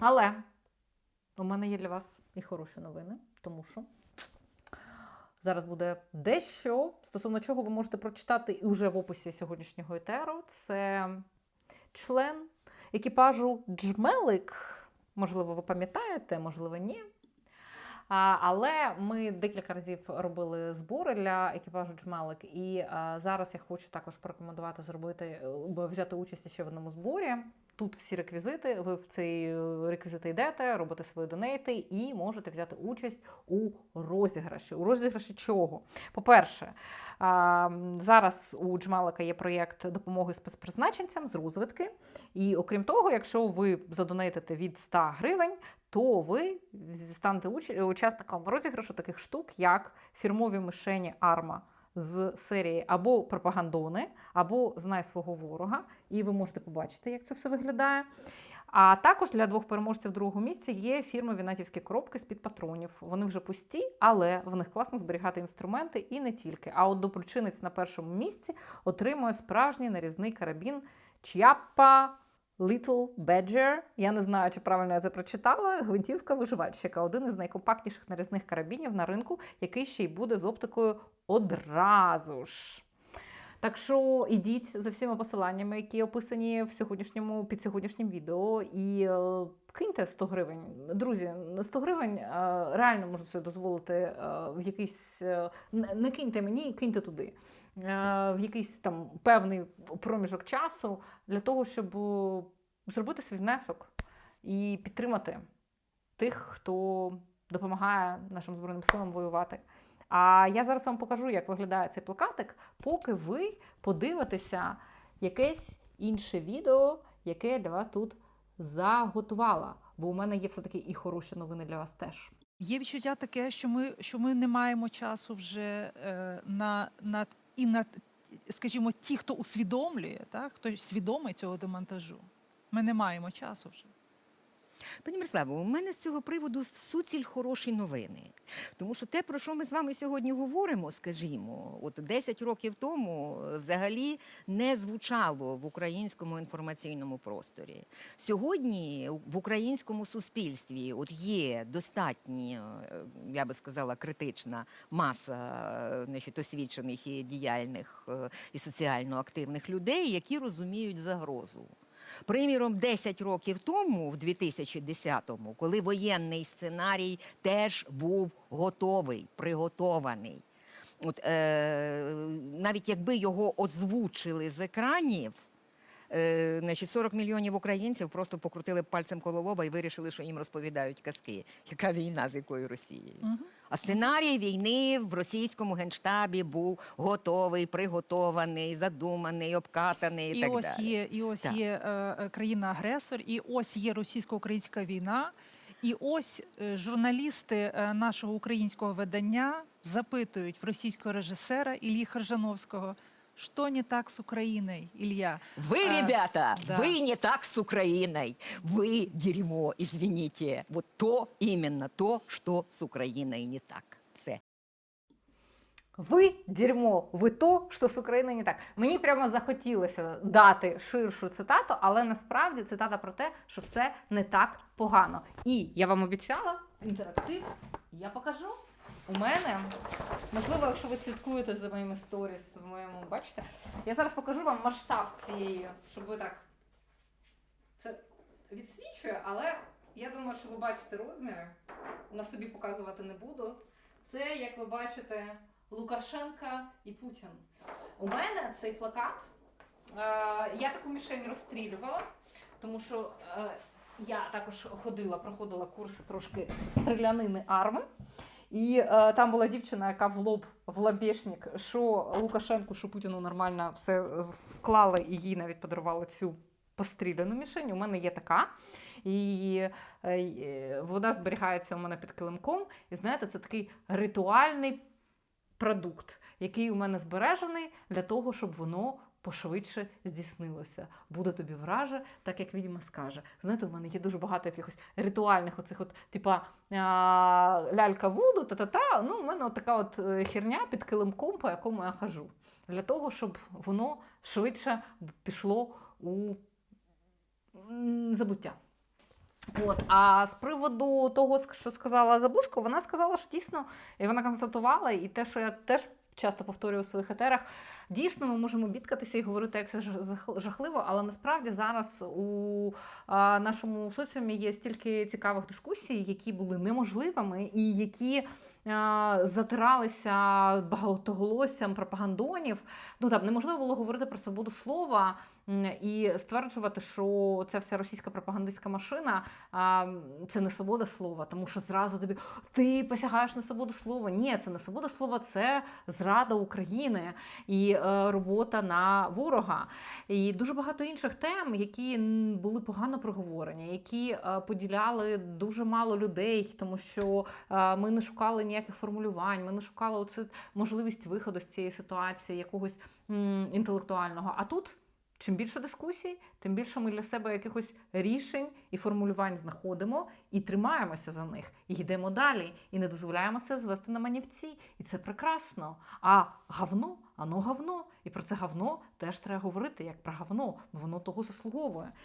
Але у мене є для вас і хороші новини, тому що зараз буде дещо, стосовно чого ви можете прочитати і вже в описі сьогоднішнього етеру. Це член екіпажу Джмелик. Можливо, ви пам'ятаєте, можливо, ні. Але ми декілька разів робили збори для екіпажу Джмелик, і зараз я хочу також порекомендувати зробити е, взяти участь ще в одному зборі. Тут всі реквізити. Ви в цей реквізити йдете, робите свої донейти і можете взяти участь у розіграші. У розіграші чого? По-перше, зараз у Джмелика є проєкт допомоги спецпризначенцям з розвитки. І окрім того, якщо ви задонейтите від 100 гривень, то ви станете уч- учасником розіграшу таких штук, як фірмові мишені Арма з серії або пропагандони, або Знай свого ворога. І ви можете побачити, як це все виглядає. А також для двох переможців другого місця є фірмові натівські коробки з-під патронів. Вони вже пусті, але в них класно зберігати інструменти і не тільки. А от доброчинець на першому місці отримує справжній нарізний карабін Ч'япа Little Badger. Я не знаю, чи правильно я це прочитала. Гвинтівка виживальщика один із найкомпактніших нарізних карабінів на ринку, який ще й буде з оптикою одразу ж. Так що ідіть за всіма посиланнями, які описані в сьогоднішньому під сьогоднішнім відео, і е, киньте 100 гривень. Друзі, 100 гривень е, реально можу собі дозволити е, в якийсь е, не не киньте мені, киньте туди. е, В якийсь там певний проміжок часу для того, щоб е, зробити свій внесок і підтримати тих, хто допомагає нашим збройним силам воювати. А я зараз вам покажу, як виглядає цей плакатик, поки ви подивитеся якесь інше відео, яке я для вас тут заготувала. Бо у мене є все-таки і хороші новини для вас теж. Є відчуття таке, що ми, що ми не маємо часу вже е, на, на і на, скажімо, ті, хто усвідомлює, так, хто свідомий цього демонтажу. Ми не маємо часу вже. Пані Мирославо, у мене з цього приводу суціль хороші новини. Тому що те, про що ми з вами сьогодні говоримо, скажімо, от 10 років тому е, взагалі не звучало в українському інформаційному просторі. Сьогодні в українському суспільстві от є достатньо, е, я би сказала, критична маса е, значить, освічених і діяльних і соціально активних людей, які розуміють загрозу. Приміром, 10 років тому, в 2010-му, коли воєнний сценарій теж був готовий, приготований. От, е, навіть якби його озвучили з екранів, е, значить, 40 мільйонів українців просто покрутили пальцем коло лоба і вирішили, що їм розповідають казки. Яка війна з якою Росією? Мгм. А сценарій війни в російському генштабі був готовий, приготований, задуманий, обкатаний і, І так ось далі. є, і ось Так. є е, е, країна-агресор, і ось є російсько-українська війна. І ось е, журналісти е, нашого українського видання запитують в російського режисера Іллі Харжановського, що не так з Україною, Ілля? Вы, А, ребята, да. вы не так с Украиной. Вы дерьмо, извините. Вот то именно то, что с Украиной не так. Все. Ви дерьмо, ви то, що з України не так. Мені прямо захотілося дати ширшу цитату, але насправді цитата про те, що все не так погано. І я вам обіцяла інтерактив. Я покажу. У мене, можливо, якщо ви слідкуєте за моїми сторіс в моєму, бачите, я зараз покажу вам масштаб цієї, щоб ви так. Це відсвічує, але я думаю, що ви бачите розміри. На собі показувати не буду. Це, як ви бачите, Лукашенка і Путін. У мене цей плакат. Е, я таку мішень розстрілювала, тому що е, я також ходила, проходила курси трошки стрілянини арми. І е, там була дівчина, яка в лоб в лобешник, що Лукашенку, що Путіну нормально все е, вклала, і їй навіть подарували цю постріляну мішень. У мене є така. І е, е, вона зберігається у мене під килимком. І знаєте, це такий ритуальний продукт, який у мене збережений для того, щоб воно пошвидше здійснилося. Буде тобі враже, так як відьма скаже. Знаєте, у мене є дуже багато якихось ритуальних оцих от, типа лялька вуду, та-та-та. Ну, у мене от така от е, херня під килимком, по якому я хожу. Для того, щоб воно швидше пішло у забуття. От, а з приводу того, що сказала Забушко, вона сказала, що дійсно, і вона констатувала, і те, що я теж часто повторюю в своїх етерах, дійсно ми можемо бідкатися і говорити, як це жах- жах- жахливо, але насправді зараз у нашому соціумі є стільки цікавих дискусій, які були неможливими і які затиралися багатоголоссям пропагандонів. Ну там неможливо було говорити про свободу слова і стверджувати, що ця вся російська пропагандистська машина це не свобода слова, тому що зразу тобі ти посягаєш на свободу слова. Ні, це не свобода слова, це зрада України і е, робота на ворога. І дуже багато інших тем, які були погано проговорені, які е, поділяли дуже мало людей, тому що е, ми не шукали ніяких формулювань, ми не шукали оце можливість виходу з цієї ситуації, якогось інтелектуального. А тут. Чим більше дискусій, тим більше ми для себе якихось рішень і формулювань знаходимо і тримаємося за них, і йдемо далі, і не дозволяємося звести на манівці. І це прекрасно. А гавно, ано гавно. І про це гавно теж треба говорити як про гавно, бо воно того заслуговує.